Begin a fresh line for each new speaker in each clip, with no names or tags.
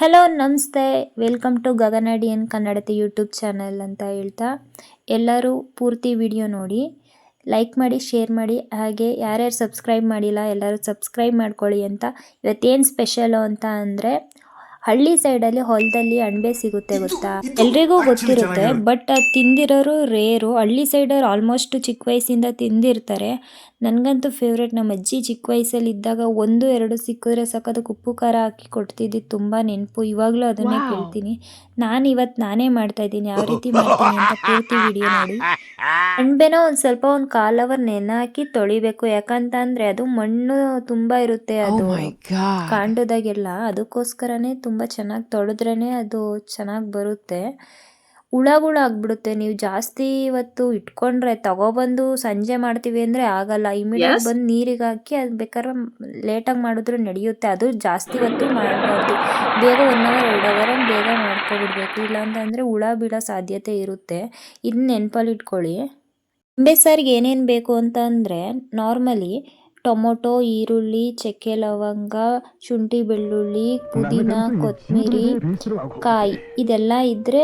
Hello, ನಮಸ್ತೆ. Welcome to ಗಗನಡಿಯನ್ ಕನ್ನಡತೆ ಯೂಟ್ಯೂಬ್ ಚಾನಲ್ ಅಂತ ಹೇಳ್ತಾ ಎಲ್ಲರೂ ಪೂರ್ತಿ ವಿಡಿಯೋ ನೋಡಿ, ಲೈಕ್ ಮಾಡಿ, ಶೇರ್ ಮಾಡಿ, ಹಾಗೆ ಯಾರ್ಯಾರು ಸಬ್ಸ್ಕ್ರೈಬ್ ಮಾಡಿಲ್ಲ ಎಲ್ಲರೂ ಸಬ್ಸ್ಕ್ರೈಬ್ ಮಾಡ್ಕೊಳ್ಳಿ ಅಂತ ಇವತ್ತೇನು ಸ್ಪೆಷಲು ಅಂತ ಅಂದರೆ ಹಳ್ಳಿ ಸೈಡಲ್ಲಿ ಹೊಲದಲ್ಲಿ ಅಣಬೆ ಸಿಗುತ್ತೆ ಗೊತ್ತಾ? ಎಲ್ರಿಗೂ ಗೊತ್ತಿರುತ್ತೆ ಬಟ್ ಅದು ತಿಂದಿರೋರು ರೇರು ಹಳ್ಳಿ ಸೈಡಲ್ಲಿ ಆಲ್ಮೋಸ್ಟ್ ಚಿಕ್ಕ ವಯಸ್ಸಿಂದ ತಿಂದಿರ್ತಾರೆ. ನನಗಂತೂ ಫೇವ್ರೇಟ್ ನಮ್ಮ ಅಜ್ಜಿ ಚಿಕ್ಕ ವಯಸ್ಸಲ್ಲಿ ಇದ್ದಾಗ ಒಂದು ಎರಡು ಸಿಕ್ಕಿದ್ರೆ ಸಾಕದಕ್ಕೆ ಉಪ್ಪು ಖಾರ ಹಾಕಿ ಕೊಡ್ತಿದ್ದು ತುಂಬ ನೆನಪು. ಇವಾಗಲೂ ಅದನ್ನೇ ಕೇಳ್ತೀನಿ. ನಾನು ಇವತ್ತು ನಾನೇ ಮಾಡ್ತಾ ಇದ್ದೀನಿ. ಯಾವ ರೀತಿ ಮಾಡ್ತೀನಿ ಅಂತ ಪೂರ್ತಿ ವಿಡಿಯೋ ನೋಡಿ. ಅಣಬೆನ ಒಂದು ಸ್ವಲ್ಪ ಒಂದು ಕಾಲ್ ಅವರ್ ನೆನೆ ಹಾಕಿ ತೊಳಿಬೇಕು. ಯಾಕಂತ ಅಂದ್ರೆ ಅದು ಮಣ್ಣು ತುಂಬ ಇರುತ್ತೆ ಅದು. ಕಾಂಡದಾಗೆಲ್ಲ. ಅದಕ್ಕೋಸ್ಕರನೇ ತುಂಬ ಚೆನ್ನಾಗಿ ತೊಳೆದ್ರೇ ಅದು ಚೆನ್ನಾಗಿ ಬರುತ್ತೆ. ಹುಳಗಳು ಆಗ್ಬಿಡುತ್ತೆ. ನೀವು ಜಾಸ್ತಿ ಇವತ್ತು ಇಟ್ಕೊಂಡ್ರೆ ತಗೊಬಂದು ಸಂಜೆ ಮಾಡ್ತೀವಿ ಅಂದರೆ ಆಗಲ್ಲ. ಇಮಿಡಿಯೇಟ್ ಬಂದು ನೀರಿಗೆ ಹಾಕಿ ಅದು ಬೇಕಾದ್ರೆ ಲೇಟಾಗಿ ಮಾಡಿದ್ರೆ ನಡೆಯುತ್ತೆ. ಅದು ಜಾಸ್ತಿ ಹೊತ್ತು ಮಾಡಬಾರ್ದು. ಬೇಗ ಒನ್ ಅವರ್ ಎರಡು ಅವರ್ ಬೇಗ ಮಾಡ್ಕೊಬಿಡ್ಬೇಕು. ಇಲ್ಲಾಂತಂದರೆ ಹುಳ ಬೀಳೋ ಸಾಧ್ಯತೆ ಇರುತ್ತೆ. ಇದನ್ನ ನೆನಪಲ್ಲಿ ಇಟ್ಕೊಳ್ಳಿ. ನಿಂಬೆ ಸಾರಿಗೆ ಏನೇನು ಬೇಕು ಅಂತ ಅಂದರೆ ನಾರ್ಮಲಿ ಟೊಮೊಟೊ ಈರುಳ್ಳಿ ಚಕ್ಕೆ ಲವಂಗ ಶುಂಠಿ ಬೆಳ್ಳುಳ್ಳಿ ಪುದೀನ ಕೊತ್ತಂಬರಿ ಕಾಯಿ ಇದೆಲ್ಲ ಇದ್ದರೆ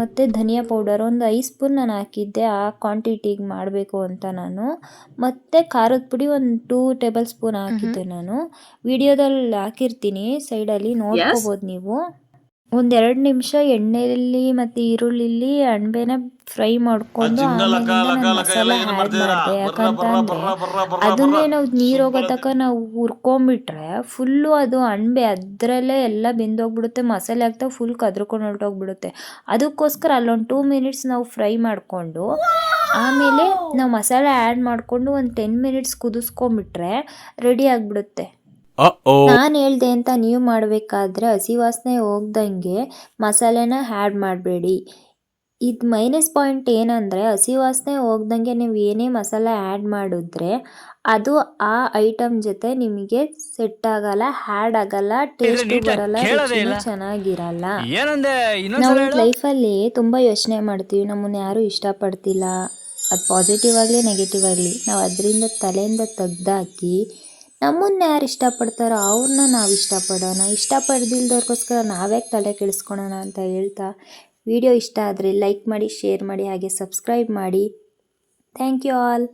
ಮತ್ತು ಧನಿಯಾ ಪೌಡರ್ ಒಂದು ಐದು ಸ್ಪೂನ್ ನಾನು ಹಾಕಿದ್ದೆ. ಆ ಕ್ವಾಂಟಿಟಿಗೆ ಮಾಡಬೇಕು ಅಂತ ನಾನು. ಮತ್ತು ಖಾರದ ಪುಡಿ ಒಂದು ಟೂ ಟೇಬಲ್ ಸ್ಪೂನ್ ಹಾಕಿದ್ದೆ ನಾನು. ವಿಡಿಯೋದಲ್ಲಿ ಹಾಕಿರ್ತೀನಿ. ಸೈಡಲ್ಲಿ ನೋಡ್ಕೋಬೋದು ನೀವು. ಒಂದೆರಡು ನಿಮಿಷ ಎಣ್ಣೆಯಲ್ಲಿ ಮತ್ತು ಈರುಳ್ಳಿಲಿ ಅಣಬೆನ ಫ್ರೈ ಮಾಡ್ಕೊಂಡು ಮಸಾಲ ಆ್ಯಡ್ ಮಾಡಿದೆ. ಯಾಕಂತಂದರೆ ಅದನ್ನೇ ನಾವು ನೀರು ಹೋಗೋ ತನಕ ನಾವು ಹುರ್ಕೊಂಬಿಟ್ರೆ ಫುಲ್ಲು ಅದು ಅಣಬೆ ಅದರಲ್ಲೇ ಎಲ್ಲ ಬೆಂದೋಗ್ಬಿಡುತ್ತೆ. ಮಸಾಲೆ ಹಾಕ್ತಾ ಫುಲ್ ಕದ್ರಕೊಂಡು ಹೊರಟೋಗ್ಬಿಡುತ್ತೆ. ಅದಕ್ಕೋಸ್ಕರ ಅಲ್ಲೊಂದು ಟೂ ಮಿನಿಟ್ಸ್ ನಾವು ಫ್ರೈ ಮಾಡಿಕೊಂಡು ಆಮೇಲೆ ನಾವು ಮಸಾಲೆ ಆ್ಯಡ್ ಮಾಡಿಕೊಂಡು ಒಂದು ಟೆನ್ ಮಿನಿಟ್ಸ್ ಕುದಿಸ್ಕೊಂಬಿಟ್ರೆ ರೆಡಿ ಆಗಿಬಿಡುತ್ತೆ. ನಾನು ಹೇಳ್ದೆ ಅಂತ ನೀವು ಮಾಡಬೇಕಾದ್ರೆ ಹಸಿ ವಾಸನೆ ಹೋಗ್ದಂಗೆ ಮಸಾಲೆನ ಆ್ಯಡ್ ಮಾಡಬೇಡಿ. ಇದು ಮೈನಸ್ ಪಾಯಿಂಟ್ ಏನಂದರೆ ಹಸಿ ವಾಸನೆ ಹೋಗ್ದಂಗೆ ನೀವು ಏನೇ ಮಸಾಲೆ ಆ್ಯಡ್ ಮಾಡಿದ್ರೆ ಅದು ಆ ಐಟಮ್ ಜೊತೆ ನಿಮಗೆ ಸೆಟ್ ಆಗಲ್ಲ ಹ್ಯಾಡ್ ಆಗಲ್ಲ ಟೇಸ್ಟ್ ಬರಲ್ಲ ಚೆನ್ನಾಗಿರಲ್ಲ. ನಾವು ಲೈಫಲ್ಲಿ ತುಂಬ ಯೋಚನೆ ಮಾಡ್ತೀವಿ ನಮ್ಮನ್ನ ಯಾರೂ ಇಷ್ಟಪಡ್ತಿಲ್ಲ. ಅದು ಪಾಸಿಟಿವ್ ಆಗಲಿ ನೆಗೆಟಿವ್ ಆಗಲಿ. ನಾವು ಅದರಿಂದ ತಲೆಯಿಂದ ತೆಗ್ದಾಕಿ ನಮ್ಮನ್ನ ಯಾರು ಇಷ್ಟಪಡ್ತಾರೋ ಅವ್ರನ್ನ ನಾವು ಇಷ್ಟಪಡೋಣ. ಇಷ್ಟಪಡ್ದಿಲ್ದವ್ರಿಗೋಸ್ಕರ ನಾವೇ ತಲೆ ಕೆಡಿಸ್ಕೊಳೋಣ ಅಂತ ಹೇಳ್ತಾ ವಿಡಿಯೋ ಇಷ್ಟ ಆದರೆ ಲೈಕ್ ಮಾಡಿ ಶೇರ್ ಮಾಡಿ, ಹಾಗೆ ಸಬ್ಸ್ಕ್ರೈಬ್ ಮಾಡಿ. Thank you all